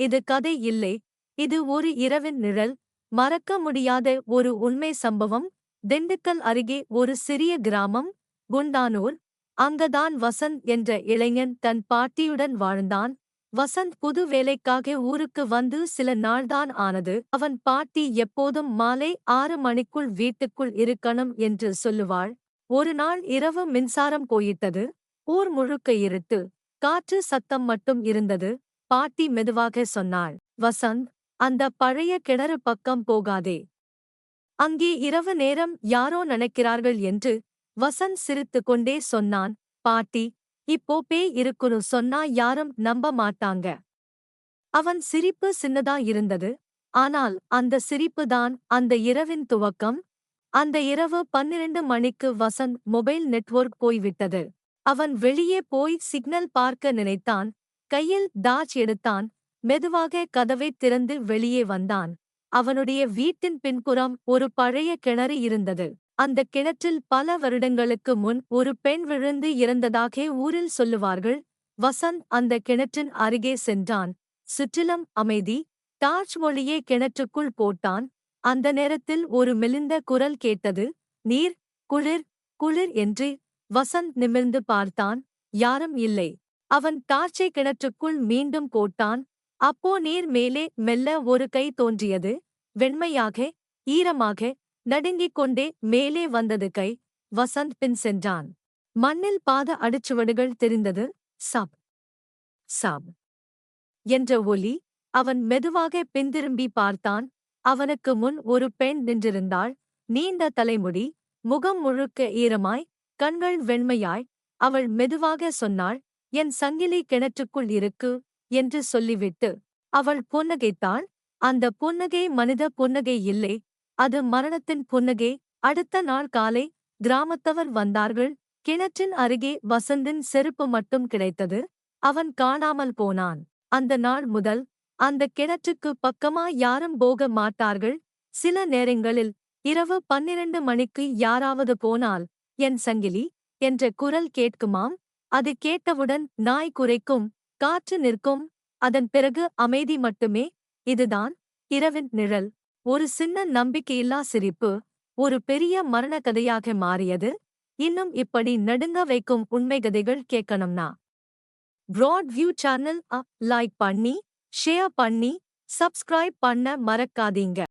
இது கதை இல்லை. இது ஒரு இரவின் நிழல் மறக்க முடியாத ஒரு உண்மை சம்பவம். திண்டுக்கல் அருகே ஒரு சிறிய கிராமம். குண்டானூர். அங்கதான் வசந்த் என்ற இளைஞன் தன் பாட்டியுடன் வாழ்ந்தான். வசந்த் புது வேலைக்காக ஊருக்கு வந்து சில நாள்தான் ஆனது. அவன் பாட்டி எப்போதும் மாலை ஆறு மணிக்குள் வீட்டுக்குள் இருக்கணும் என்று சொல்லுவாள். ஒரு நாள் இரவு மின்சாரம் போயிட்டது. ஊர் முழுக்க இருட்டு. காற்று சத்தம் மட்டும் இருந்தது. பாட்டி மெதுவாக சொன்னாள் வசந்த் அந்த பழைய கிணறு பக்கம் போகாதே. அங்கே இரவு நேரம் யாரோ நினைக்கிறார்கள் என்று வசந்த் சிரித்துக் கொண்டே சொன்னான் பாட்டி இப்போ பேய் இருக்குன்னு சொன்னா யாரும் நம்ப மாட்டாங்க. அவன் சிரிப்பு சின்னதா இருந்தது ஆனால் அந்த சிரிப்புதான் அந்த இரவின் துவக்கம். அந்த இரவு பன்னிரண்டு மணிக்கு வசந்த் மொபைல் நெட்வொர்க் போய்விட்டது. அவன் வெளியே போய் சிக்னல் பார்க்க நினைத்தான் கையில் டாச் எடுத்தான். மெதுவாக கதவைத் திறந்து வெளியே வந்தான். அவனுடைய வீட்டின் பின்புறம் ஒரு பழைய கிணறு இருந்தது. அந்த கிணற்றில் பல வருடங்களுக்கு முன் ஒரு பெண் விழுந்து இறந்ததாக ஊரில் சொல்லுவார்கள். வசந்த் அந்த கிணற்றின் அருகே சென்றான். சுற்றிலும் அமைதி. டார்ச் ஒளியே கிணற்றுக்குள் போட்டான். அந்த நேரத்தில் ஒரு மெலிந்த குரல் கேட்டது. நீர் குளிர் குளிர் என்று வசந்த் நிமிர்ந்து பார்த்தான். யாரும் இல்லை. அவன் டார்ச்சை கிணற்றுக்குள் மீண்டும் போட்டான் அப்போ நீர் மேலே மெல்ல ஒரு கை தோன்றியது. வெண்மையாக ஈரமாக நடுங்கிக் கொண்டே மேலே வந்தது கை. வசந்த் பின் சென்றான். மண்ணில் பாத அடிச்சுவடுகள் தெரிந்தது. சப். சப். என்ற ஒலி அவன் மெதுவாக பின்திரும்பி பார்த்தான். அவனுக்கு முன் ஒரு பெண் நின்றிருந்தாள். நீண்ட தலைமுடி முகம் முழுக்க ஈரமாய் கண்கள் வெண்மையாய். அவள் மெதுவாக சொன்னாள் என் சங்கிலி கிணற்றுக்குள் இருக்கு என்று சொல்லிவிட்டு அவள் புன்னகைத்தாள். அந்த புன்னகை மனித புன்னகை இல்லை. அது மரணத்தின் புன்னகை. அடுத்த நாள் காலை கிராமத்தவர் வந்தார்கள். கிணற்றின் அருகே வசந்தின் செருப்பு மட்டும் கிடைத்தது. அவன் காணாமல் போனான். அந்த நாள் முதல் அந்த கிணற்றுக்கு பக்கமா யாரும் போக மாட்டார்கள். சில நேரங்களில் இரவு பன்னிரண்டு மணிக்கு யாராவது போனால் என் சங்கிலி என்ற குரல் கேட்குமாம்? அது கேட்டவுடன் நாய் குறைக்கும் காற்று நிற்கும். அதன் பிறகு அமைதி மட்டுமே. இதுதான் இரவின் நிழல். ஒரு சின்ன நம்பிக்கையில்லா சிரிப்பு. ஒரு பெரிய மரண கதையாக மாறியது. இன்னும் இப்படி நடுங்க வைக்கும் உண்மை கதைகள் கேட்கணும்னா. ப்ராட் வியூ சேனல் லைக் பண்ணி ஷேர் பண்ணி சப்ஸ்கிரைப் பண்ண மறக்காதீங்க.